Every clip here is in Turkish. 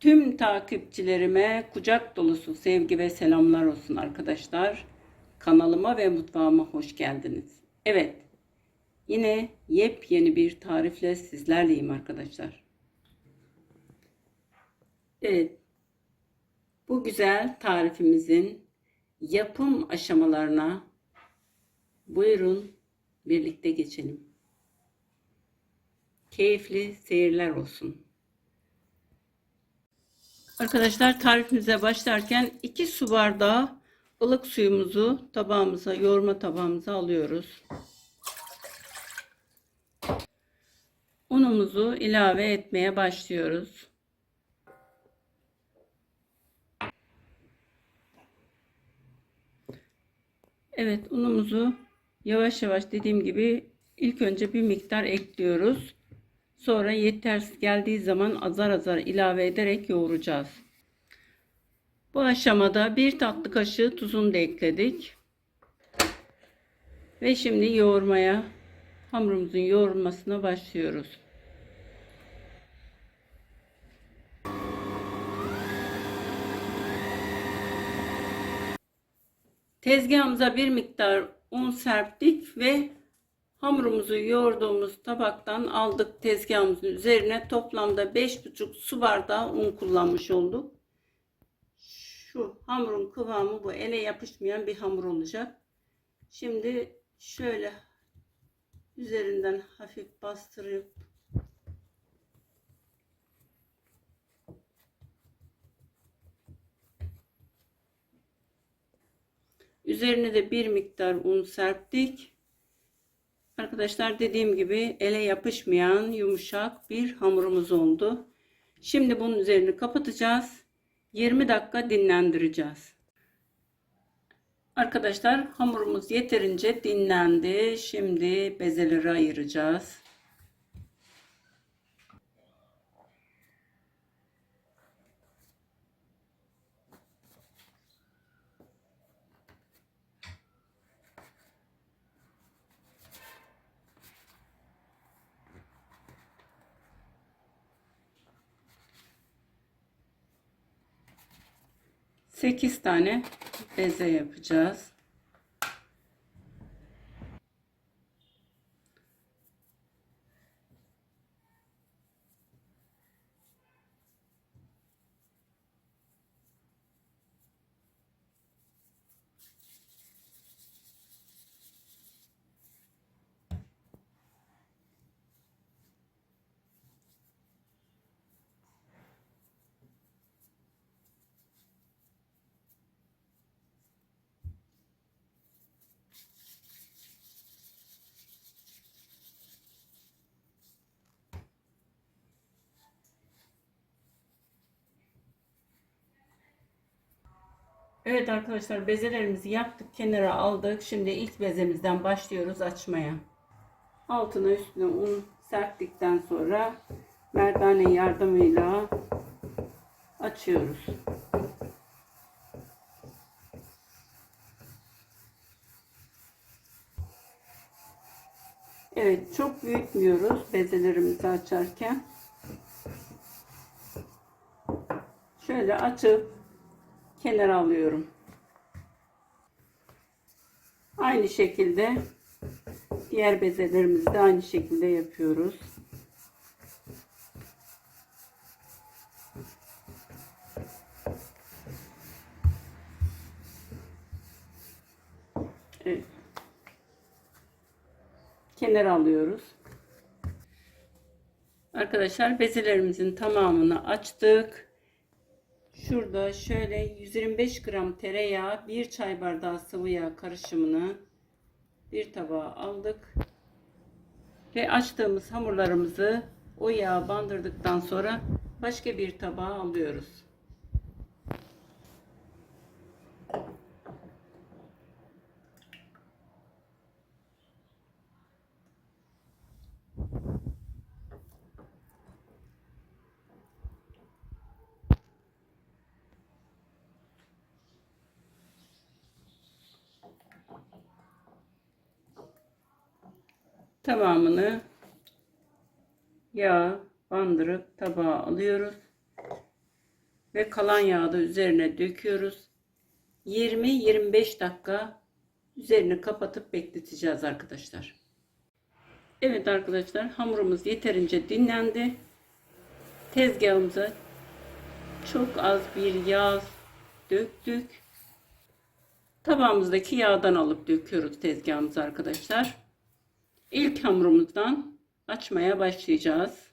Tüm takipçilerime kucak dolusu sevgi ve selamlar olsun arkadaşlar. Kanalıma ve mutfağıma hoş geldiniz. Evet, yine yepyeni bir tarifle sizlerleyim arkadaşlar. Evet, bu güzel tarifimizin yapım aşamalarına buyurun birlikte geçelim. Keyifli seyirler olsun. Arkadaşlar tarifimize başlarken 2 su bardağı ılık suyumuzu tabağımıza, yoğurma tabağımıza alıyoruz. Unumuzu ilave etmeye başlıyoruz. Evet unumuzu yavaş yavaş dediğim gibi ilk önce bir miktar ekliyoruz. Sonra yetersiz geldiği zaman azar azar ilave ederek yoğuracağız. Bu aşamada bir tatlı kaşığı tuzunu da ekledik. Ve şimdi yoğurmaya, hamurumuzun yoğurulmasına başlıyoruz. Tezgahımıza bir miktar un serptik ve hamurumuzu yoğurduğumuz tabaktan aldık tezgahımızın üzerine toplamda 5,5 su bardağı un kullanmış olduk. Şu hamurun kıvamı bu ele yapışmayan bir hamur olacak. Şimdi şöyle üzerinden hafif bastırıp Üzerine de bir miktar un serptik. Arkadaşlar dediğim gibi ele yapışmayan yumuşak bir hamurumuz oldu. Şimdi bunun üzerini kapatacağız. 20 dakika dinlendireceğiz. Arkadaşlar hamurumuz yeterince dinlendi. Şimdi bezeleri ayıracağız. Sekiz tane beze yapacağız. Evet arkadaşlar bezelerimizi yaptık kenara aldık. Şimdi ilk bezemizden başlıyoruz açmaya. Altına üstüne un serptikten sonra merdane yardımıyla açıyoruz. Evet çok büyütmüyoruz bezelerimizi açarken. Şöyle açıp kenara alıyorum. Aynı şekilde diğer bezelerimizi de aynı şekilde yapıyoruz. Evet. Kenara alıyoruz. Arkadaşlar bezelerimizin tamamını açtık. Şurada şöyle 125 gram tereyağı, bir çay bardağı sıvı yağ karışımını bir tabağa aldık. Ve açtığımız hamurlarımızı o yağa bandırdıktan sonra başka bir tabağa alıyoruz. Tamamını yağ bandırıp tabağa alıyoruz. ve kalan yağı da üzerine döküyoruz. 20-25 dakika üzerini kapatıp bekleteceğiz arkadaşlar. Evet arkadaşlar hamurumuz yeterince dinlendi. Tezgahımıza çok az bir yağ döktük. Tabağımızdaki yağdan alıp döküyoruz tezgahımıza arkadaşlar. İlk hamurumuzdan açmaya başlayacağız.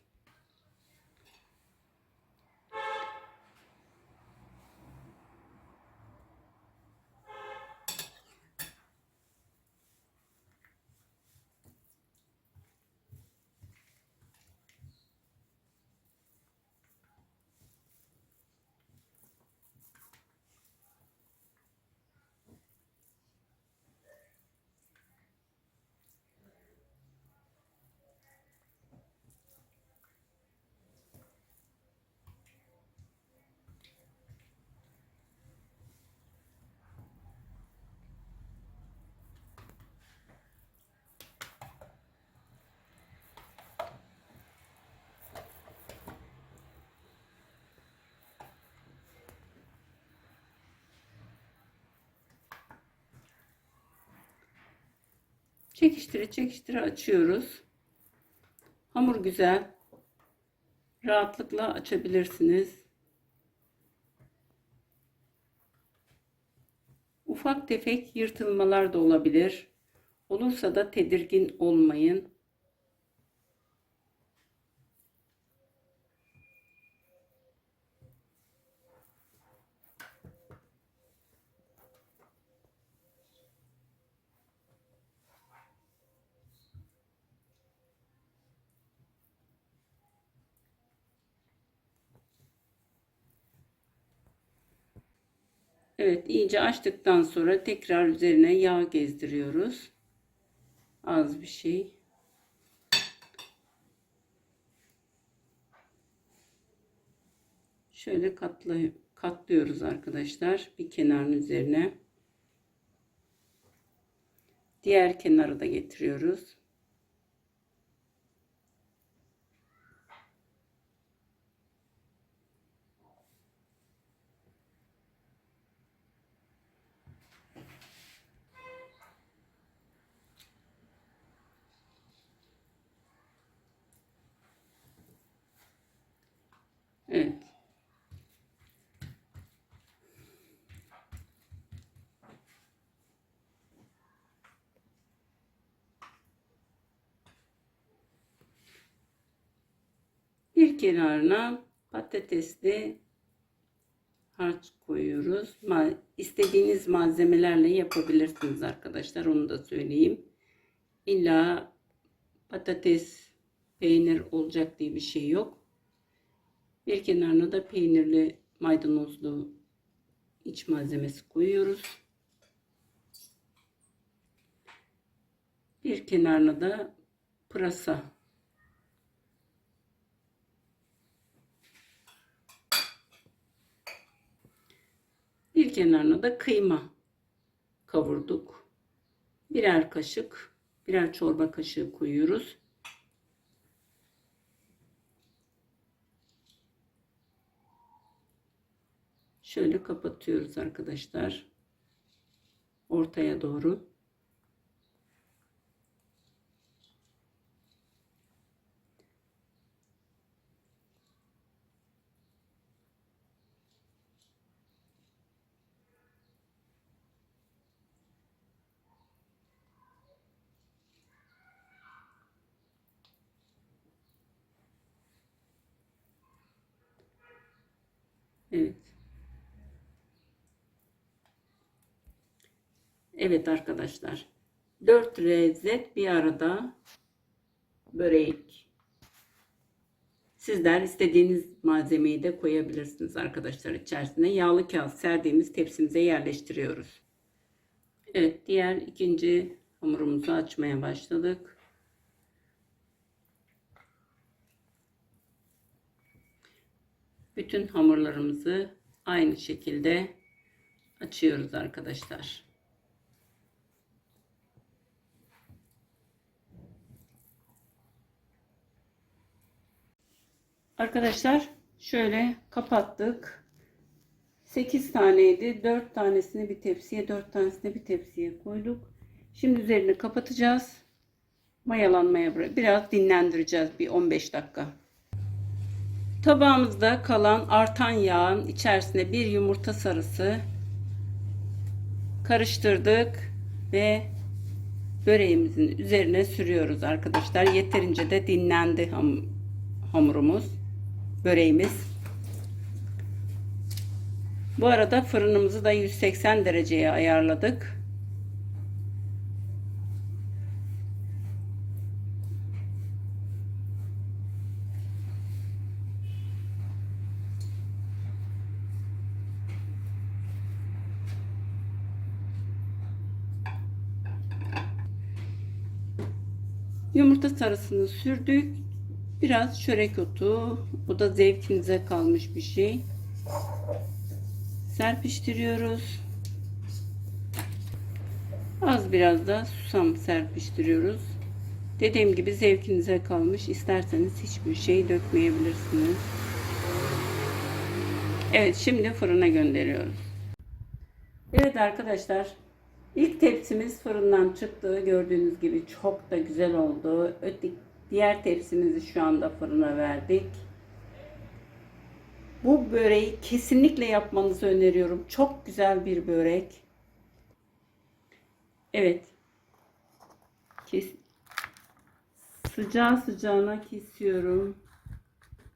Çekiştire çekiştire açıyoruz. Hamur güzel. Rahatlıkla açabilirsiniz. Ufak tefek yırtılmalar da olabilir. Olursa da tedirgin olmayın. Evet, iyice açtıktan sonra tekrar üzerine yağ gezdiriyoruz. Az bir şey. Şöyle katla, katlıyoruz arkadaşlar bir kenarın üzerine. Diğer kenarı da getiriyoruz. Evet. Bir kenarına patatesli harç koyuyoruz. Ma istediğiniz malzemelerle yapabilirsiniz arkadaşlar. Onu da söyleyeyim. İlla patates, peynir olacak diye bir şey yok. Bir kenarına da peynirli maydanozlu iç malzemesi koyuyoruz. Bir kenarına da pırasa Bir kenarına da kıyma kavurduk. Birer kaşık, birer çorba kaşığı koyuyoruz. Şöyle kapatıyoruz arkadaşlar. Ortaya doğru. Evet. Evet arkadaşlar. Dört lezzet bir arada börek. Sizler istediğiniz malzemeyi de koyabilirsiniz arkadaşlar içerisine. Yağlı kağıt serdiğimiz tepsimize yerleştiriyoruz. Evet diğer ikinci hamurumuzu açmaya başladık. Bütün hamurlarımızı aynı şekilde açıyoruz arkadaşlar. Arkadaşlar şöyle kapattık. 8 taneydi. 4 tanesini bir tepsiye, 4 tanesini bir tepsiye koyduk. Şimdi üzerini kapatacağız. Mayalanmaya bırak. Biraz dinlendireceğiz bir 15 dakika. Tabağımızda kalan artan yağın içerisine bir yumurta sarısı karıştırdık ve böreğimizin üzerine sürüyoruz arkadaşlar. Yeterince de dinlendi ham- hamurumuz, böreğimiz. Bu arada fırınımızı da 180 dereceye ayarladık. Yumurta sarısını sürdük. Biraz çörek otu. Bu da zevkinize kalmış bir şey. Serpiştiriyoruz. Az biraz da susam serpiştiriyoruz. Dediğim gibi zevkinize kalmış. İsterseniz hiçbir şey dökmeyebilirsiniz. Evet şimdi fırına gönderiyoruz. Evet arkadaşlar ilk tepsimiz fırından çıktı. Gördüğünüz gibi çok da güzel oldu. Öteki diğer tepsimizi şu anda fırına verdik. Bu böreği kesinlikle yapmanızı öneriyorum. Çok güzel bir börek. Evet. Kes sıcağı sıcağına kesiyorum.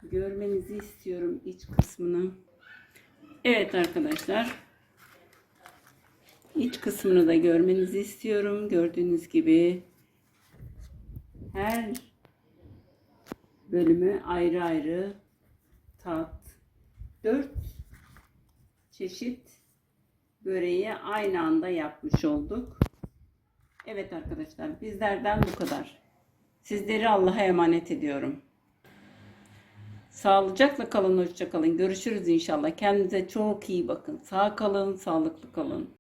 Görmenizi istiyorum iç kısmını. Evet arkadaşlar. İç kısmını da görmenizi istiyorum. Gördüğünüz gibi her bölümü ayrı ayrı tat. Dört çeşit böreği aynı anda yapmış olduk. Evet arkadaşlar bizlerden bu kadar. Sizleri Allah'a emanet ediyorum. Sağlıcakla kalın, hoşça kalın. Görüşürüz inşallah. Kendinize çok iyi bakın. Sağ kalın, sağlıklı kalın.